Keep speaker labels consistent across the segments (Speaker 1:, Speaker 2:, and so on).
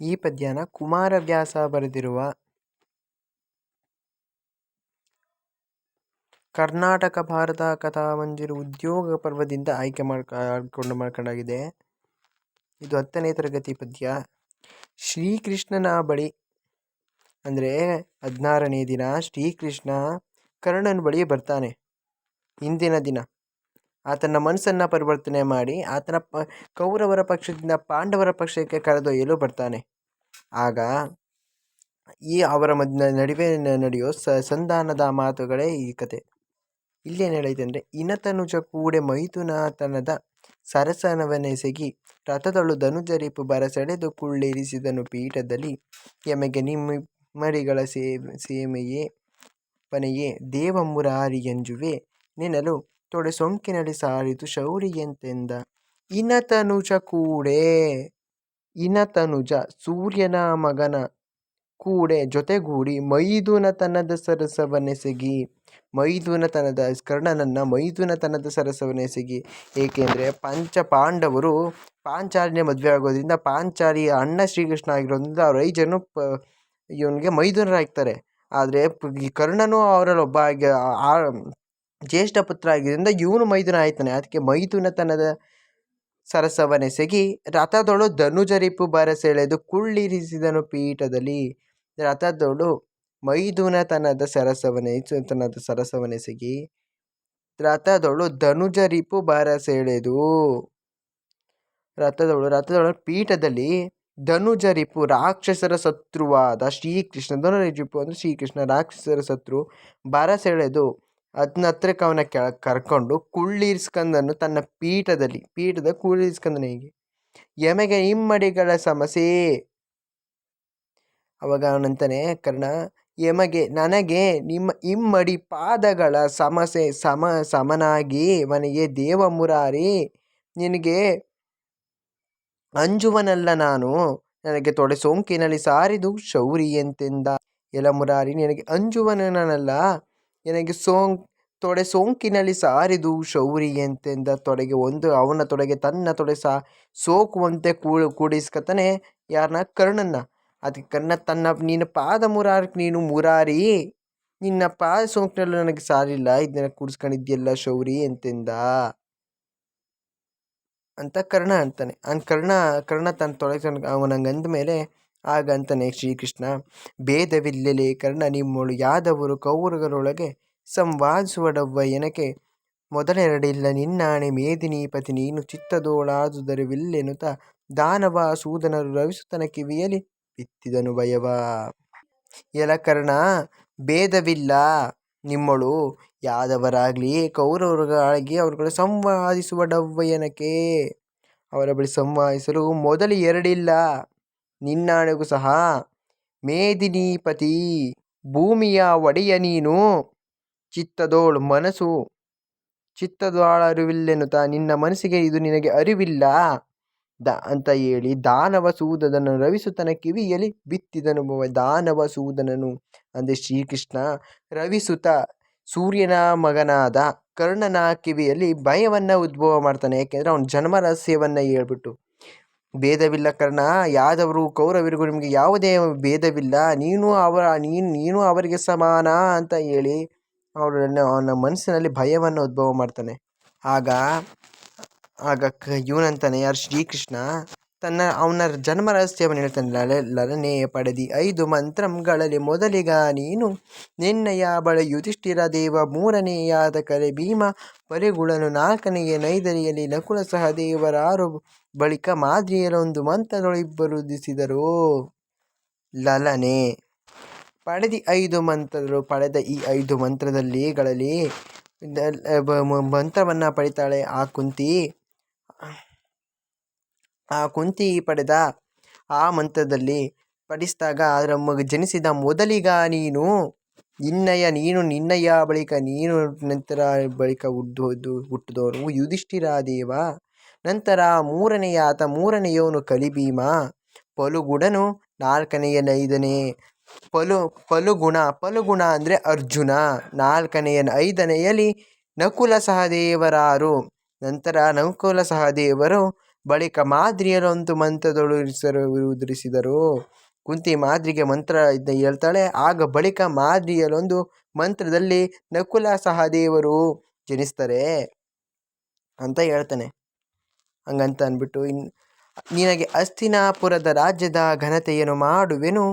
Speaker 1: ಈ ಪದ್ಯನ ಕುಮಾರವ್ಯಾಸ ಬರೆದಿರುವ ಕರ್ನಾಟಕ ಭಾರತ ಕಥಾಮಂಜರಿ ಉದ್ಯೋಗ ಪರ್ವದಿಂದ ಆಯ್ಕೆ ಮಾಡ್ಕೊಂಡು ಮಾಡ್ಕೊಂಡಾಗಿದೆ. ಇದು ಹತ್ತನೇ ತರಗತಿ ಪದ್ಯ. ಶ್ರೀಕೃಷ್ಣನ ಬಳಿ, ಅಂದರೆ ಹದಿನಾರನೇ ದಿನ ಶ್ರೀಕೃಷ್ಣ ಕರ್ಣನ ಬಳಿ ಬರ್ತಾನೆ. ಹಿಂದಿನ ದಿನ. ಆತನ ಮನಸ್ಸನ್ನು ಪರಿವರ್ತನೆ ಮಾಡಿ ಆತನ ಪ, ಕೌರವರ ಪಕ್ಷದಿಂದ ಪಾಂಡವರ ಪಕ್ಷಕ್ಕೆ ಕರೆದೊಯ್ಯಲು ಬರ್ತಾನೆ. ಆಗ ಈ ಅವರ ಮಧ್ಯ ನಡುವೆ ನಡೆಯೋ ಸಂಧಾನದ ಮಾತುಗಳೇ ಈ ಕತೆ. ಇಲ್ಲೇನು ಹೇಳೈತೆ ಅಂದರೆ ಇನತನುಜ ಕೂಡೆ ಮೈಥುನಾತನದ ಸರಸನವನೆಸಗಿ ರಥದಳು ಧನುಜರಿಪು ಬರಸೆಳೆದು ಕುಳ್ಳಿರಿಸಿದನು ಪೀಠದಲ್ಲಿ, ಎಮಗೆ ನಿಮ್ಮ ಮರಿಗಳ ಸೇ ಸೇಮೆಯೇ ಪನೆಯೇ ದೇವ ಮುರಾರಿಯಂಜುವೆ ನೆನಲು ತೊಡೆ ಸೊಂಕಿನಲ್ಲಿ ಸಾರಿತು ಶೌರಿಯಂತೆಂದ ಇನತನುಜ ಕೂಡೆ ಇನತನುಜ ಸೂರ್ಯನ ಮಗನ ಕೂಡೆ ಜೊತೆಗೂಡಿ ಮೈದುನತನದ ಸರಸವನೆಸಗಿ ಮೈದುನತನದ ಕರ್ಣನನ್ನ ಮೈದುನತನದ ಸರಸವನೆಸಗಿ ಏಕೆಂದರೆ ಪಂಚ ಪಾಂಡವರು ಪಾಂಚಾಲಿನ ಮದುವೆ ಆಗೋದ್ರಿಂದ ಪಾಂಚಾಲಿಯ ಅಣ್ಣ ಶ್ರೀಕೃಷ್ಣ ಆಗಿರೋದ್ರಿಂದ ಅವರ ಐಜನು ಜನ ಪ ಇವನಿಗೆ ಮೈದುನರಾಗ್ತಾರೆ ಆದರೆ ಈ ಕರ್ಣನು ಅವರಲ್ಲೊಬ್ಬ ಆಗಿ ಜ್ಯೇಷ್ಠ ಪುತ್ರ ಆಗಿದ್ದರಿಂದ ಇವನು ಮೈದುನ ಆಯ್ತಾನೆ. ಅದಕ್ಕೆ ಮೈದುನತನದ ಸರಸವನೆಸಗಿ ರಥದೊಳು ಧನುಜರಿಪು ಬರಸೆಳೆದು ಕುಳ್ಳಿರಿಸಿದನು ಪೀಠದಲ್ಲಿ. ರಥದೊಳು ಮೈದುನತನದ ಸರಸವನೆಸತನದ ಸರಸವನೆಸಗಿ ರಥದೊಳು ಧನುಜರಿಪು ಬರಸೆಳೆದು ರಥದೊಳು ರಥದೊಳು ಪೀಠದಲ್ಲಿ ಧನುಜರಿಪು ರಾಕ್ಷಸರ ಶತ್ರುವಾದ ಶ್ರೀಕೃಷ್ಣ ಧನುರಿಪು ಅಂದರೆ ಶ್ರೀಕೃಷ್ಣ ರಾಕ್ಷಸರ ಶತ್ರು ಬರಸೆಳೆದು ಅದನ್ನ ಹತ್ರಕ್ಕೆ ಅವನ ಕೆಳಗೆ ಕರ್ಕೊಂಡು ಕುಳ್ಳಿರಿಸ್ಕಂದನು ತನ್ನ ಪೀಠದಲ್ಲಿ, ಪೀಠದ ಕುಳ್ಳಿರಿಸ್ಕಂದನು ಹೀಗೆ. ಯಮಗೆ ಇಮ್ಮಡಿಗಳ ಸಮಸ್ಯೆ ಅವಾಗ ಅವನಂತಾನೆ ಕರ್ಣ ಯಮಗೆ ನನಗೆ ನಿಮ್ಮ ಇಮ್ಮಡಿ ಪಾದಗಳ ಸಮಸ್ಯೆ ಸಮ, ಸಮನಾಗಿ ಮನೆಗೆ ದೇವ ಮುರಾರಿ, ನಿನಗೆ ಅಂಜುವನಲ್ಲ ನಾನು. ನನಗೆ ತೊಡೆ ಸೋಂಕಿನಲ್ಲಿ ಸಾರಿದು ಶೌರಿಯಂತೆಂದ ಎಲ ಮುರಾರಿ, ನಿನಗೆ ಅಂಜುವನಲ್ಲ ನನಗೆ ಸೋಂ, ತೊಡೆ ಸೋಂಕಿನಲ್ಲಿ ಸಾರಿದು ಶೌರಿಯಂತೆಂದ ತೊಡೆಗೆ ಒಂದು, ಅವನ ತೊಡೆಗೆ ತನ್ನ ತೊಡೆ ಸಾ, ಸೋಕುವಂತೆ ಕೂಡು ಕೂಡಿಸ್ಕತಾನೆ ಯಾರನ್ನ ಕರ್ಣನ್ನ. ಅದಕ್ಕೆ ಕರ್ಣ, ತನ್ನ ನಿನ್ನ ಪಾದ ಮುರಾರಕ್ಕೆ ನೀನು ಮುರಾರಿ, ನಿನ್ನ ಪಾದ ಸೋಂಕಿನಲ್ಲೂ ನನಗೆ ಸಾರಿಲ್ಲ ಇದನ್ನ ಕೂಡಿಸ್ಕೊಂಡಿದ್ಯಲ್ಲ ಶೌರಿ ಎಂತೆಂದ ಅಂತ ಕರ್ಣ ಅಂತಾನೆ. ಅನ್ ಕರ್ಣ ಕರ್ಣ ತನ್ನ ತೊಡೆ ಅವನಂಗೆ ಅಂದ ಮೇಲೆ ಆಗ ಅಂತಾನೆ ಶ್ರೀಕೃಷ್ಣ. ಭೇದವಿಲ್ಲಲೇ ಕರ್ಣ ನಿಮ್ಮಳು ಯಾದವರು ಕೌರವರೊಳಗೆ ಸಂವಾದಿಸುವಡವ್ವ ಎನಕೆ? ಮೊದಲೆರಡಿಲ್ಲ ನಿನ್ನಾಣೆ ಮೇದಿನೀಪತಿ ನೀನು ಚಿತ್ತದೋಳಾದುದರಿವಿಲ್ಲೆನುತ ದಾನವ ಸೂದನರು ರವಿಸುತನ ಕಿವಿಯಲಿ ಬಿತ್ತಿದನು ಭಯವ. ಎಲ ಕರ್ಣ, ಭೇದವಿಲ್ಲ ನಿಮ್ಮಳು ಯಾದವರಾಗಲಿ ಕೌರವರಾಗಲಿ ಅವರುಗಳು ಸಂವಾದಿಸುವಡವ್ವಯನಕೆ ಅವರ ಬಳಿ ಸಂವಾದಿಸಲು ಮೊದಲು ಎರಡಿಲ್ಲ. ನಿನ್ನಾಣೆಗೂ ಸಹ, ಮೇದಿನೀಪತಿ, ಭೂಮಿಯ ಒಡೆಯ ನೀನು, ಚಿತ್ತದೋಳು ಮನಸ್ಸು ಚಿತ್ತದೋಳ ಅರಿವಿಲ್ಲೆನ್ನುತ್ತಾ ನಿನ್ನ ಮನಸ್ಸಿಗೆ ಇದು ನಿನಗೆ ಅರಿವಿಲ್ಲ? ದ, ಅಂತ ಹೇಳಿ ದಾನವ ಸೂದನನು ರವಿಸುತನ ಕಿವಿಯಲ್ಲಿ ಬಿತ್ತಿದನು ದಾನವ ಸೂದನನು ಅಂದರೆ ಶ್ರೀಕೃಷ್ಣ. ರವಿಸುತ ಸೂರ್ಯನ ಮಗನಾದ ಕರ್ಣನ ಕಿವಿಯಲ್ಲಿ ಭಯವನ್ನು ಉದ್ಭವ ಮಾಡ್ತಾನೆ. ಯಾಕೆಂದರೆ ಅವನ ಜನ್ಮ ರಹಸ್ಯವನ್ನು ಹೇಳ್ಬಿಟ್ಟು ಭೇದವಿಲ್ಲ ಕರ್ಣ. ಯಾದವರು, ಕೌರವರಿಗೂ ನಿಮಗೆ ಯಾವುದೇ ಭೇದವಿಲ್ಲ. ನೀನು ಅವರ, ನೀನು ನೀನು ಅವರಿಗೆ ಸಮಾನ ಅಂತ ಹೇಳಿ ಅವರನ್ನು ಅವನ ಮನಸ್ಸಿನಲ್ಲಿ ಭಯವನ್ನು ಉದ್ಭವ ಮಾಡ್ತಾನೆ. ಆಗ ಆಗ ಕ, ಇವನಂತಾನೆ ಯಾರು ಶ್ರೀಕೃಷ್ಣ. ತನ್ನ ಅವನ ಜನ್ಮ ರಹಸ್ಯವನ್ನು ಹೇಳ್ತಾನೆ, ಲಲ, ಲಲನೆ ಪಡೆದಿ ಐದು ಮಂತ್ರಗಳಲ್ಲಿ ಮೊದಲಿಗ ನೀನು ನಿನ್ನಯ ಬಳ ಯುಧಿಷ್ಠಿರ ದೇವ ಮೂರನೆಯಾದ ಕರೆ ಭೀಮ ಪರಿಗುಳನು ನಾಲ್ಕನೆಯ ನೈದರಿಯಲ್ಲಿ ನಕುಲ ಸಹ ದೇವರಾರು ಬಳಿಕ ಮಾದ್ರಿಯರೊಂದು ಮಂತ್ರದೊಳಿಬ್ಬರು ದಿಸಿದರು ಲಲನೆ ಪಡೆದಿ ಐದು ಮಂತ್ರಗಳು ಪಡೆದ ಈ ಐದು ಮಂತ್ರದಲ್ಲಿಗಳಲ್ಲಿ ಮಂತ್ರವನ್ನು ಪಡಿತಾಳೆ, ಆ ಕುಂತಿ. ಆ ಕುಂತಿ ಪಡೆದ ಆ ಮಂತ್ರದಲ್ಲಿ ಪಡಿಸಿದಾಗ ಅದರ ಮಗ ಜನಿಸಿದ ಮೊದಲಿಗ ನೀನು ನಿನ್ನಯ ನೀನು, ನಿನ್ನಯ್ಯ ಬಳಿಕ ನೀನು, ನಂತರ ಬಳಿಕ ಹುಟ್ಟು ಹುಟ್ಟಿದವನು ಯುಧಿಷ್ಠಿರ ದೇವ. ನಂತರ ಮೂರನೆಯ ಆತ ಮೂರನೆಯವನು ಕಲಿಭೀಮ. ಪಲುಗುಡನು ನಾಲ್ಕನೆಯ ನೈದನೇ ಪಲು ಪಲುಗುಣ ಪಲುಗುಣ ಅಂದರೆ ಅರ್ಜುನ. ನಾಲ್ಕನೆಯ ಐದನೆಯಲ್ಲಿ ನಕುಲ ಸಹದೇವರಾರು ನಂತರ ನಕುಲ ಸಹದೇವರು ಬಳಿಕ ಮಾದ್ರಿಯರೊಂದು ಮಂತ್ರದೊಳು ಉದುರಿಸಿದರು ಕುಂತಿ ಮಾದ್ರಿಗೆ ಮಂತ್ರ ಇದ್ದ ಹೇಳ್ತಾಳೆ, ಆಗ ಬಳಿಕ ಮಾದ್ರಿಯಲ್ಲೊಂದು ಮಂತ್ರದಲ್ಲಿ, ನಕುಲ ಸಹದೇವರು ಜನಿಸ್ತಾರೆ ಅಂತ ಹೇಳ್ತಾನೆ. ಹಂಗಂತ ಅಂದ್ಬಿಟ್ಟು, ಇನ್, ನಿನಗೆ ಅಸ್ತಿನಾಪುರದ ರಾಜ್ಯದ ಘನತೆಯನ್ನು ಮಾಡುವೆನು.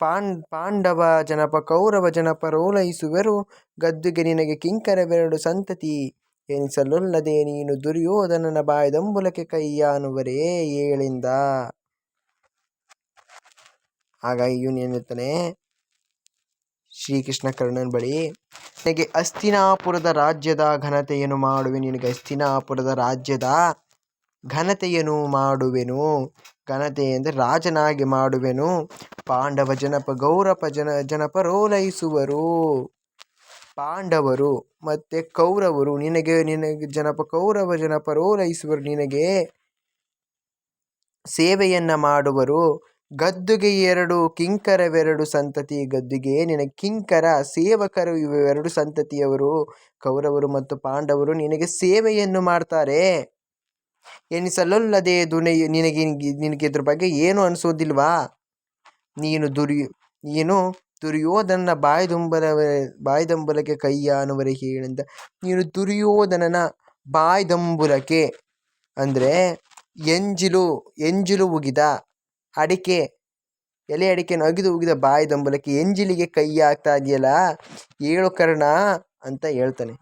Speaker 1: ಪಾಂಡ್, ಪಾಂಡವ ಜನಪ, ಕೌರವ ಜನಪ ರೋಲೈಸುವರು. ಗದ್ದುಗೆ ನಿನಗೆ ಕಿಂಕರವೆರಡು ಸಂತತಿ. ಎನಿಸಲೊಲ್ಲದೆ ನೀನು ದುರ್ಯೋಧನನ ಬಾಯ್ದಂಬುಲಕ್ಕೆ ಕೈಯಾನುವರೇ ಏಳಿಂದ. ಆಗ ಇವನು ಏನಿರ್ತಾನೆ ಶ್ರೀಕೃಷ್ಣ ಕರ್ಣನ ಬಳಿ, ನಿನಗೆ ಅಸ್ತಿನಾಪುರದ ರಾಜ್ಯದ ಘನತೆಯನ್ನು ಮಾಡುವೆ, ನಿನಗೆ ಅಸ್ತಿನಾಪುರದ ರಾಜ್ಯದ ಘನತೆಯನ್ನು ಮಾಡುವೆನು. ಘನತೆ ಎಂದರೆ ರಾಜನಾಗಿ ಮಾಡುವೆನು. ಪಾಂಡವ ಜನಪ ಗೌರವ ಜನ ಜನಪ ರೋಲೈಸುವರು ಪಾಂಡವರು ಮತ್ತು ಕೌರವರು, ನಿನಗೆ ನಿನಗೆ ಜನಪ, ಕೌರವ ಜನಪರೋಲೈಸುವರು ನಿನಗೆ ಸೇವೆಯನ್ನು ಮಾಡುವರು. ಗದ್ದುಗೆ ಎರಡು, ಕಿಂಕರವೆರಡು ಸಂತತಿ. ಗದ್ದುಗೆ ನಿನಗೆ ಕಿಂಕರ, ಸೇವಕರು ಇವೆರಡು ಸಂತತಿಯವರು. ಕೌರವರು ಮತ್ತು ಪಾಂಡವರು ನಿನಗೆ ಸೇವೆಯನ್ನು ಮಾಡ್ತಾರೆ. ಎನಿಸಲೊಲ್ಲದೆ ದುನೆ, ನಿನಗೆ ನಿನಗೆ ಇದ್ರ ಬಗ್ಗೆ ಏನು ಅನಿಸೋದಿಲ್ವಾ? ನೀನು ದುರಿ, ನೀನು ದುರ್ಯೋಧನನ ಬಾಯ್ದುಂಬಲ ಬಾಯ್ದಂಬಲಕ್ಕೆ ಕೈಯ ಅನ್ನುವರೆ ಏನಂತ, ನೀನು ದುರ್ಯೋಧನನ ಬಾಯ್ದಂಬುಲಕ್ಕೆ ಅಂದರೆ ಎಂಜಿಲು ಎಂಜಿಲು ಉಗಿದ ಅಡಿಕೆ, ಎಲೆ ಅಡಿಕೆ ಅಗಿದು ಉಗಿದ ಬಾಯ್ದಂಬಲಕ್ಕೆ ಎಂಜಿಲಿಗೆ ಕೈ ಆಗ್ತಾ ಇದೆಯಲ್ಲ ಏಳು ಕರ್ಣ ಅಂತ ಹೇಳ್ತಾನೆ.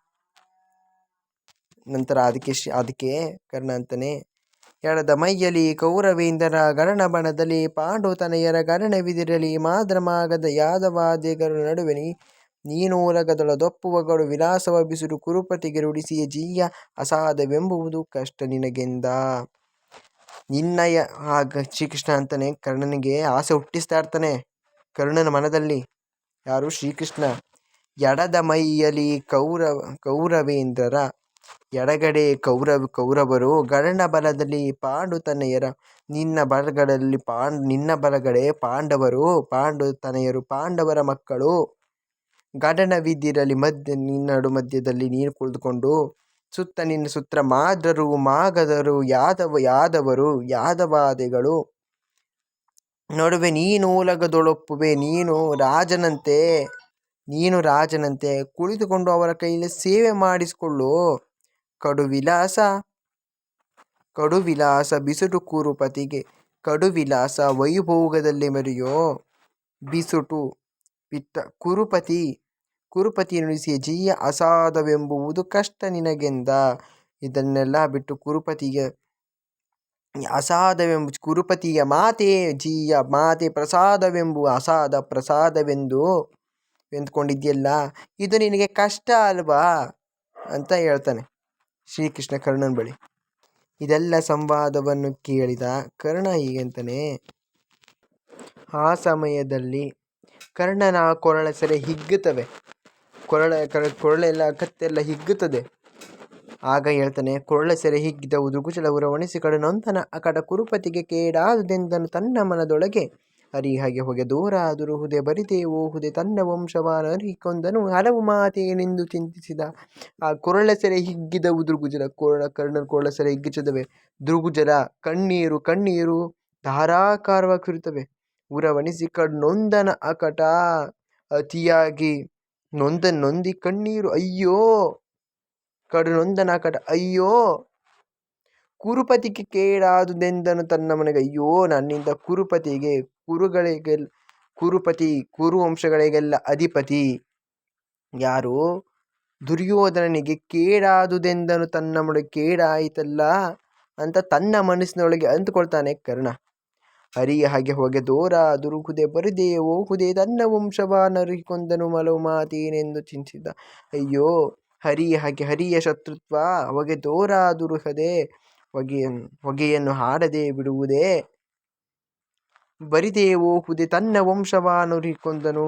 Speaker 1: ನಂತರ ಅದಕ್ಕೆ ಅದಕ್ಕೆ ಕರ್ಣ ಅಂತಾನೆ ಎಳದ ಮೈಯಲಿ ಕೌರವೇಂದ್ರ ಗರಣಬಣದಲ್ಲಿ ಪಾಂಡುತನಯರ ಗರಣವಿದಿರಲಿ ಮಾದ್ರಮಾಗದ ಯಾದವಾದಿಗರ ನಡುವೆ ದೊಪ್ಪುವಗಳು ವಿಲಾಸವ ಬಿಸಿರು ಕುರುಪತಿಗೆ ರುಡಿಸಿಯ ಜೀಯ ಅಸಾಧವೆಂಬುವುದು ಕಷ್ಟ ನಿನಗೆಂದ. ನಿನ್ನಯ ಆಗ ಶ್ರೀಕೃಷ್ಣ ಅಂತಾನೆ, ಕರ್ಣನಿಗೆ ಆಸೆ ಹುಟ್ಟಿಸ್ತಾ ಇರ್ತಾನೆ ಕರ್ಣನ ಮನದಲ್ಲಿ. ಯಾರು ಶ್ರೀಕೃಷ್ಣ? ಎಡದ ಮೈಯಲಿ ಕೌರವ, ಕೌರವೇಂದ್ರರ ಎಡಗಡೆ ಕೌರವ, ಕೌರವರು, ಗರಣ ಬಲದಲ್ಲಿ ತನಯರ, ನಿನ್ನ ಬಲಗಡೆಯಲ್ಲಿ ಪಾಂಡ್, ನಿನ್ನ ಬಲಗಡೆ ಪಾಂಡವರು, ಪಾಂಡು ತನಯರು, ಪಾಂಡವರ ಮಕ್ಕಳು. ಗಡನವಿದ್ದಿರಲಿ ಮಧ್ಯ ನಿನ್ನಡು ಮಧ್ಯದಲ್ಲಿ ನೀನು ಕುಳಿತುಕೊಂಡು ಸುತ್ತ ನಿನ್ನ ಸುತ್ತ ಮಾದ್ರರು, ಮಾಗದರು, ಯಾದವ, ಯಾದವರು, ಯಾದವಾದಿಗಳು. ನಡುವೆ ನೀನು ಉಲಗದೊಳಪ್ಪುವೆ, ನೀನು ರಾಜನಂತೆ ನೀನು ರಾಜನಂತೆ, ಕುಳಿತುಕೊಂಡು ಅವರ ಕೈಯಲ್ಲಿ ಸೇವೆ ಮಾಡಿಸಿಕೊಳ್ಳು. ಕಡುವಿಲಾಸ. ಕಡುವಿಲಾಸ ಬಿಸುಟು ಕುರುಪತಿಗೆ ಕಡುವಿಲಾಸ ವೈಭೋಗದಲ್ಲಿ ಮೆರೆಯೋ ಬಿಸುಟು ಪಿತ್ತ. ಕುರುಪತಿ ಕುರುಪತಿ ನುಡಿಸಿಯ ಜೀಯ ಅಸಾಧವೆಂಬುವುದು ಕಷ್ಟ ನಿನಗೆಂದ? ಇದನ್ನೆಲ್ಲ ಬಿಟ್ಟು ಕುರುಪತಿಗೆ ಅಸಾಧವೆಂಬ ಕುರುಪತಿಯ ಮಾತೆ ಜೀಯ ಮಾತೆ ಪ್ರಸಾದವೆಂಬು ಅಸಾಧ ಪ್ರಸಾದವೆಂದು ಎಂದ್ಕೊಂಡಿದ್ಯಲ್ಲ, ಇದು ನಿನಗೆ ಕಷ್ಟ ಅಲ್ವಾ? ಅಂತ ಹೇಳ್ತಾನೆ. ಶ್ರೀಕೃಷ್ಣ ಕರ್ಣನ ಬಳಿ. ಇದೆಲ್ಲ ಸಂವಾದವನ್ನು ಕೇಳಿದ ಕರ್ಣ ಹೀಗಂತಾನೆ, ಆ ಸಮಯದಲ್ಲಿ ಕರ್ಣನ ಕೊರಳ ಸೆರೆ ಹಿಗ್ಗುತ್ತವೆ. ಕೊರಳ ಕೊರಳೆಲ್ಲ ಕತ್ತೆಲ್ಲ ಹಿಗ್ಗುತ್ತದೆ. ಆಗ ಹೇಳ್ತಾನೆ, ಕೊರಳ ಸೆರೆ ಹಿಗ್ಗಿದ ಉದುಗುಚಲ ಉರವಣಿಸಿ ಕಡನೊಂದನ ಅಕಡ ಕುರುಪತಿಗೆ ಕೇಡಾದುದೆಂದನು ತನ್ನ ಮನದೊಳಗೆ. ಹಾಗೆ ಹೊಗೆ ದೂರ ಹುದೆ ಬರಿದೇವೋ ಹುದೆ ತನ್ನ ವಂಶವಾನರಿಕೊಂದನು ಹಲವು ಮಾತೇನೆಂದು ಚಿಂತಿಸಿದ. ಆ ಕೊರಳ ಸೆರೆ ಹಿಗ್ಗಿದವು ಉದುರುಗುಜಲ ಕೊರಳ ಕರ್ಣ ಕೊರಳ ಸೆರೆ ಹಿಗ್ಗಿಸಿದವೆ. ದುರ್ಗುಜಲ ಕಣ್ಣೀರು ಕಣ್ಣೀರು ಧಾರಾಕಾರವಾಗಿ ಸುರಿತವೆ. ಉರವಣಿಸಿ ಕಣ್ಣೊಂದನ ಅಕಟ ಅತಿಯಾಗಿ ನೊಂದ ನೊಂದಿ ಕಣ್ಣೀರು. ಅಯ್ಯೋ! ಕಡು ನೊಂದನ ಅಕಟ. ಅಯ್ಯೋ! ಕುರುಪತಿಗೆ ಕೇಡಾದುದೆಂದನು ತನ್ನ ಮನೆಗೆ, ಅಯ್ಯೋ, ನನ್ನಿಂದ ಕುರುಪತಿಗೆ ಕುರುಗಳಿಗೆಲ್ಲ ಕುರುಪತಿ ಕುರುವಂಶಗಳಿಗೆಲ್ಲ ಅಧಿಪತಿ. ಯಾರು? ದುರ್ಯೋಧನನಿಗೆ ಕೇಡಾದುದೆಂದನು ತನ್ನ ಮನೆಗೆ ಕೇಡಾಯಿತಲ್ಲ ಅಂತ ತನ್ನ ಮನಸ್ಸಿನೊಳಗೆ ಅಂದುಕೊಳ್ತಾನೆ ಕರ್ಣ. ಹರಿಯ ಹಾಗೆ ಹೋಗೆ, ದೋರ, ದುರುಕುದೆ ಬರಿದೆ ಓಹುದೆ ತನ್ನ ವಂಶವ ನರಿಕೊಂದನು ಮಲವು ಮಾತೇನೆಂದು ಚಿಂತಿಸಿದ. ಅಯ್ಯೋ, ಹರಿಯ ಹಾಗೆ, ಹರಿಯ ಶತ್ರುತ್ವ ಹೊಗೆ ದೋರ ದುರುಹದೆ ಹೊಗೆ ಹೊಗೆಯನ್ನು ಹಾಡದೆ ಬಿಡುವುದೇ? ಬರಿದೇವೋ ಹುದೆ ತನ್ನ ವಂಶವಾನುರಿಕೊಂದನು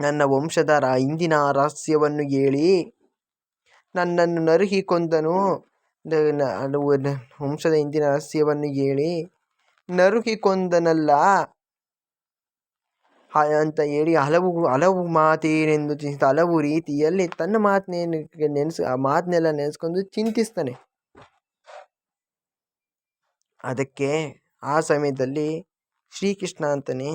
Speaker 1: ನನ್ನ ವಂಶದ ಇಂದಿನ ರಹಸ್ಯವನ್ನು ಹೇಳಿ. ನನ್ನನ್ನು ನರುಹಿ ಕೊಂದನು. ವಂಶದ ಇಂದಿನ ರಹಸ್ಯವನ್ನು ಹೇಳಿ. ನರುಹಿ ಕೊಂದನಲ್ಲ. ಅಂತ ಹೇಳಿ ಹಲವು ಹಲವು ಮಾತೇನೆಂದು ಚಿಂತ, ಹಲವು ರೀತಿಯಲ್ಲಿ ತನ್ನ ಮಾತನ್ನೇನು ನೆನೆಸ್, ಆ ಮಾತನ್ನೆಲ್ಲ ನೆನೆಸ್ಕೊಂಡು ಚಿಂತಿಸ್ತಾನೆ. ಅದಕ್ಕೆ ಆ ಸಮಯದಲ್ಲಿ ಶ್ರೀಕೃಷ್ಣ ಅಂತಾನೆ,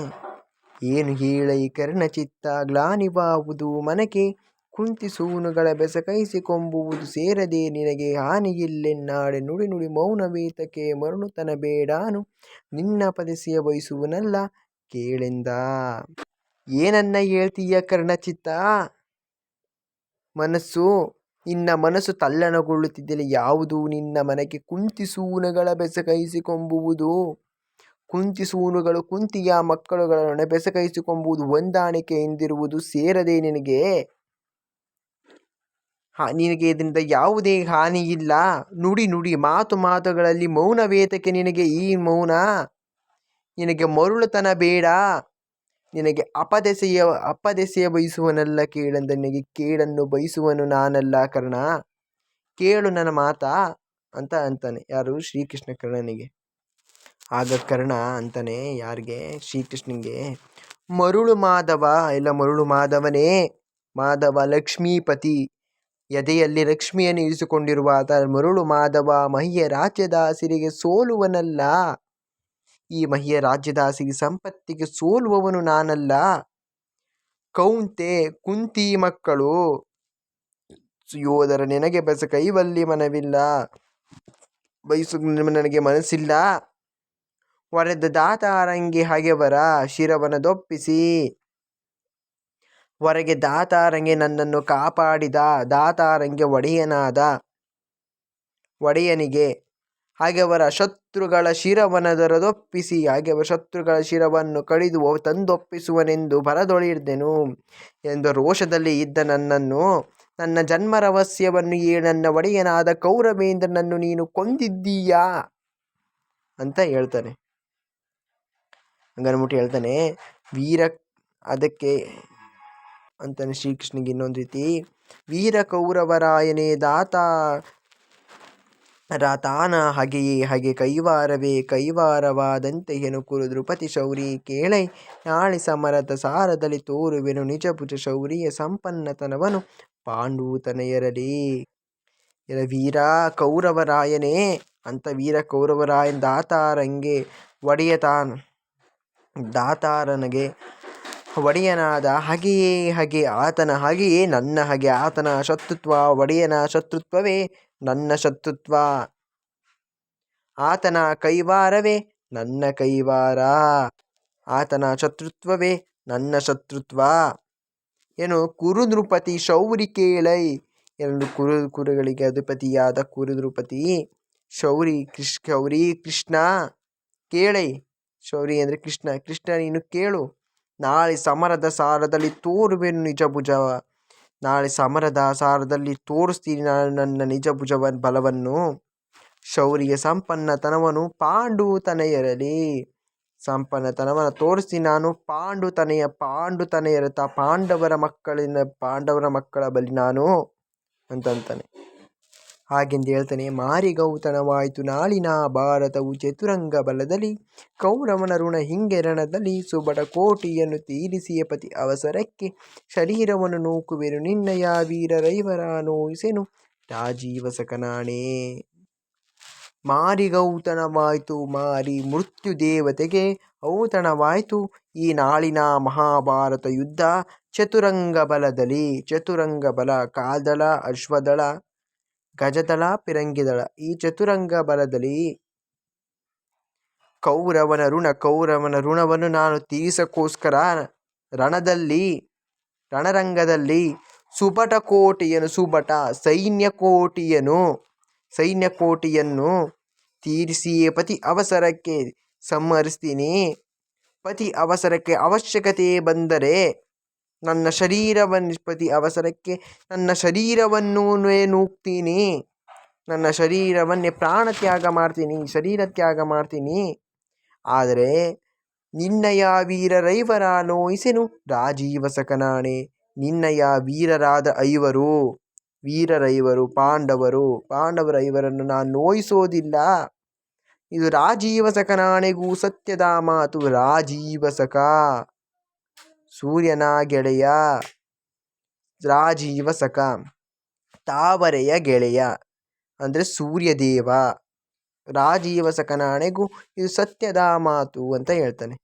Speaker 1: ಏನು ಹೇಳೈ ಕರ್ಣಚಿತ್ತ? ಗ್ಲಾನಿವಾವುದು ಮನಕೆ ಕುಂತಿಸೂನುಗಳ ಬೆಸಕೈಸಿಕೊಂಬುವುದು ಸೇರದೆ ನಿನಗೆ ಹಾನಿಯಿಲ್ಲೆನ್ನಾಡೆ ನುಡಿ ನುಡಿ ಮೌನವೇತಕ್ಕೆ ಮರುಣುತನ ಬೇಡಾನು, ನಿನ್ನ ಪದಸಿಯ ಬಯಸುವನಲ್ಲ ಕೇಳೆಂದ? ಏನನ್ನ ಹೇಳ್ತೀಯ ಕರ್ಣಚಿತ್ತ? ಮನಸ್ಸು ನಿನ್ನ ಮನಸ್ಸು ತಲ್ಲಣಗೊಳ್ಳುತ್ತಿದ್ದಲ್ಲಿ ಯಾವುದು? ನಿನ್ನ ಮನಕ್ಕೆ ಕುಂತಿಸೂನುಗಳ ಬೆಸಕೈಸಿಕೊಂಬುವುದು? ಕುಂತಿಸೂನುಗಳು ಕುಂತಿಯ ಮಕ್ಕಳುಗಳನ್ನು ಬೆಸಕೈಸಿಕೊಂಬುವುದು ಹೊಂದಾಣಿಕೆಯಿಂದಿರುವುದು ಸೇರದೆ ನಿನಗೆ? ನಿನಗೆ ಇದರಿಂದ ಯಾವುದೇ ಹಾನಿ ಇಲ್ಲ. ನುಡಿ ನುಡಿ ಮಾತು ಮಾತುಗಳಲ್ಲಿ ಮೌನ ಮೌನವೇತಕ್ಕೆ ನಿನಗೆ ಈ ಮೌನ? ನಿನಗೆ ಮರುಳುತನ ಬೇಡ. ನಿನಗೆ ಅಪದೆಸೆಯ ಅಪದೆಸೆಯ ಬಯಸುವನಲ್ಲ ಕೇಳೆಂದ, ನಿನಗೆ ಕೇಳನ್ನು ಬಯಸುವನು ನಾನಲ್ಲ ಕರ್ಣ. ಕೇಳು ನನ್ನ ಮಾತಾ ಅಂತ ಅಂತಾನೆ. ಯಾರು? ಶ್ರೀಕೃಷ್ಣ ಕರ್ಣನಿಗೆ. ಆಗ ಕರ್ಣ ಅಂತಾನೆ, ಯಾರಿಗೆ? ಶ್ರೀಕೃಷ್ಣನಿಗೆ. ಮರುಳು ಮಾಧವ ಇಲ್ಲ ಮರುಳು ಮಾಧವನೇ. ಮಾಧವ ಲಕ್ಷ್ಮೀಪತಿ. ಎದೆಯಲ್ಲಿ ಲಕ್ಷ್ಮಿಯನ್ನು ಇರಿಸಿಕೊಂಡಿರುವ ಆತ ಮರುಳು ಮಾಧವ, ಮಹಿಯ ರಾಜ್ಯದ ಸಿರಿಗೆ ಸೋಲುವನಲ್ಲ. ಈ ಮಹಿಯ ರಾಜ್ಯದಾಸಿಗೆ ಸಂಪತ್ತಿಗೆ ಸೋಲುವವನು ನಾನಲ್ಲ. ಕೌಂತೆ, ಕುಂತಿ ಮಕ್ಕಳು ಯೋಧರ ನಿನಗೆ ಬಸ ಕೈವಲ್ಲಿ ಮನವಿಲ್ಲ. ಬಯಸು ನನಗೆ ಮನಸ್ಸಿಲ್ಲ. ಹಾಗೆ ಬರ ಹಗೆವರ ಶಿರವನದೊಪ್ಪಿಸಿ ಹೊರಗೆ ದಾತಾರಂಗೆ ನನ್ನನ್ನು ಕಾಪಾಡಿದ ದಾತಾರಂಗೆ ಒಡೆಯನಾದ. ಒಡೆಯನಿಗೆ ಹಾಗೆಯವರ ಶತ್ರುಗಳ ಶಿರವನದರದೊಪ್ಪಿಸಿ ಹಾಗೆಯವರ ಶತ್ರುಗಳ ಶಿರವನ್ನು ಕಡಿದು ತಂದೊಪ್ಪಿಸುವನೆಂದು ಬರದೊಳಿದೆನು ಎಂದು ರೋಷದಲ್ಲಿ ಇದ್ದ ನನ್ನನ್ನು, ನನ್ನ ಜನ್ಮ ರಹಸ್ಯವನ್ನು ಏ ನನ್ನ ಒಡೆಯನಾದ ಕೌರವೇಂದ್ರನನ್ನು ನೀನು ಕೊಂದಿದ್ದೀಯಾ? ಅಂತ ಹೇಳ್ತಾನೆ. ಹಂಗನ್ಬಿಟ್ಟು ಹೇಳ್ತಾನೆ, ವೀರ, ಅದಕ್ಕೆ ಅಂತಾನೆ ಶ್ರೀಕೃಷ್ಣನಿಗೆ ಇನ್ನೊಂದು ರೀತಿ, ವೀರ ಕೌರವರಾಯನೇ, ದಾತ ರಾತಾನ ಹಗೆಯೇ ಹಗೆ ಕೈವಾರವೇ ಕೈವಾರವಾದಂತೆ ಕುರು ದೃಪತಿ ಶೌರಿ ಕೇಳೈ. ನಾಳೆ ಸಮರದ ಸಾರದಲ್ಲಿ ತೋರುವೆನು ನಿಜಭುಜ ಶೌರಿಯ ಸಂಪನ್ನತನವನು ಪಾಂಡೂತನೆಯರಲಿ. ಎರ ವೀರ ಕೌರವರಾಯನೇ, ಅಂತ ವೀರ ಕೌರವರಾಯನ್ ದಾತಾರಂಗೆ ಒಡೆಯತಾನ್, ದಾತಾರನಗೆ ಒಡೆಯನಾದ ಹಗೆಯೇ ಹಗೆ ಆತನ ಹಾಗೆಯೇ ನನ್ನ ಹಗೆ ಆತನ ಶತ್ರುತ್ವ, ಒಡೆಯನ ಶತ್ರುತ್ವವೇ ನನ್ನ ಶತ್ರುತ್ವ. ಆತನ ಕೈವಾರವೇ ನನ್ನ ಕೈವಾರ. ಆತನ ಶತ್ರುತ್ವವೇ ನನ್ನ ಶತ್ರುತ್ವ. ಏನು ಕುರುನೃಪತಿ ಶೌರಿ ಕೇಳೈ ಎರಡು ಕುರು, ಕುರುಗಳಿಗೆ ಅಧಿಪತಿಯಾದ ಕುರುನೃಪತಿ ಶೌರಿ ಕೃಷ್, ಶೌರಿ ಕೃಷ್ಣ ಕೇಳೈ. ಶೌರಿ ಅಂದರೆ ಕೃಷ್ಣ ಕೃಷ್ಣ ನೀನು ಕೇಳು. ನಾಳೆ ಸಮರದ ಸಾರದಲ್ಲಿ ತೋರುವೆನು ನಿಜ ಭುಜವ. ನಾಳೆ ಸಮರದ ಸಾರದಲ್ಲಿ ತೋರಿಸ್ತೀನಿ ನಾನು ನನ್ನ ನಿಜ ಭುಜವ ಬಲವನ್ನು. ಶೌರ್ಯ ಸಂಪನ್ನತನವನು ಪಾಂಡುತನೆಯರಲಿ. ಸಂಪನ್ನತನವನ್ನು ತೋರಿಸ್ತೀನಿ ನಾನು ಪಾಂಡುತನೆಯ ಪಾಂಡುತನೆಯರತ ಪಾಂಡವರ ಮಕ್ಕಳಿನ, ಪಾಂಡವರ ಮಕ್ಕಳ ಬಳಿ ನಾನು ಅಂತಂತಾನೆ. ಹಾಗೆಂದು ಹೇಳ್ತಾನೆ ಮಾರಿಗೌತಣವಾಯಿತು ನಾಳಿನ ಭಾರತವು ಚತುರಂಗ ಬಲದಲ್ಲಿ, ಕೌರವನ ಋಣ ಹಿಂಗೆ ರಣದಲ್ಲಿ, ಸುಬಡ ಕೋಟಿಯನ್ನು ತೀರಿಸಿಯ ಪತಿ ಅವಸರಕ್ಕೆ, ಶರೀರವನ್ನು ನೂಕುವೆನು ನಿನ್ನಯ ವೀರ ರೈವರ ನೋಯಿಸೆನು, ರಾಜೀವ ಸಕನಾಣೆ ಮಾರಿಗೌತನವಾಯಿತು ಮಾರಿ ಮೃತ್ಯು ದೇವತೆಗೆ ಔತಣವಾಯಿತು, ಈ ನಾಳಿನ ಮಹಾಭಾರತ ಯುದ್ಧ ಚತುರಂಗ ಬಲದಲ್ಲಿ, ಚತುರಂಗ ಬಲ ಕಾದಳ, ಅಶ್ವದಳ ಗಜದಳ ಪಿರಂಗಿದಳ. ಈ ಚತುರಂಗ ಬಲದಲ್ಲಿ ಕೌರವನ ಋಣ, ಕೌರವನ ಋಣವನ್ನು ನಾನು ತೀರಿಸಕ್ಕೋಸ್ಕರ ರಣದಲ್ಲಿ, ರಣರಂಗದಲ್ಲಿ ಸುಬಟ ಕೋಟೆಯನ್ನು ಸುಬಟ ಸೈನ್ಯ ಕೋಟಿಯನ್ನು ಸೈನ್ಯ ಕೋಟಿಯನ್ನು ತೀರಿಸಿಯೇ ಪತಿ ಅವಸರಕ್ಕೆ ಸಂಹರಿಸ್ತೀನಿ ಪತಿ ಅವಸರಕ್ಕೆ ಅವಶ್ಯಕತೆ ಬಂದರೆ ನನ್ನ ಶರೀರವ ನಿಸ್ಪತಿ ಅವಸರಕ್ಕೆ ನನ್ನ ಶರೀರವನ್ನು ನೂಕ್ತೀನಿ. ನನ್ನ ಶರೀರವನ್ನೇ ಪ್ರಾಣ ತ್ಯಾಗ ಮಾಡ್ತೀನಿ ಶರೀರ ತ್ಯಾಗ ಮಾಡ್ತೀನಿ. ಆದರೆ ನಿನ್ನಯ ವೀರರೈವರ ನೋಯಿಸೆನು ರಾಜೀವ ಸಕನಾಣೆ ನಿನ್ನಯ ವೀರರಾದ ಐವರು, ವೀರರೈವರು, ಪಾಂಡವರು, ಪಾಂಡವರೈವರನ್ನು ನಾನು ನೋಯಿಸೋದಿಲ್ಲ. ಇದು ರಾಜೀವ ಸಕನಾಣೆಗೂ ಸತ್ಯದ ಮಾತು ರಾಜೀವ ಸಕ ಸೂರ್ಯನ ಗೆಳೆಯ ರಾಜೀವಸಕ ತಾವರೆಯ ಗೆಳೆಯ ಅಂದರೆ ಸೂರ್ಯದೇವ. ರಾಜೀವ ಸಖನಾಣೆಗೂ ಇದು ಸತ್ಯದ ಮಾತು ಅಂತ ಹೇಳ್ತಾನೆ.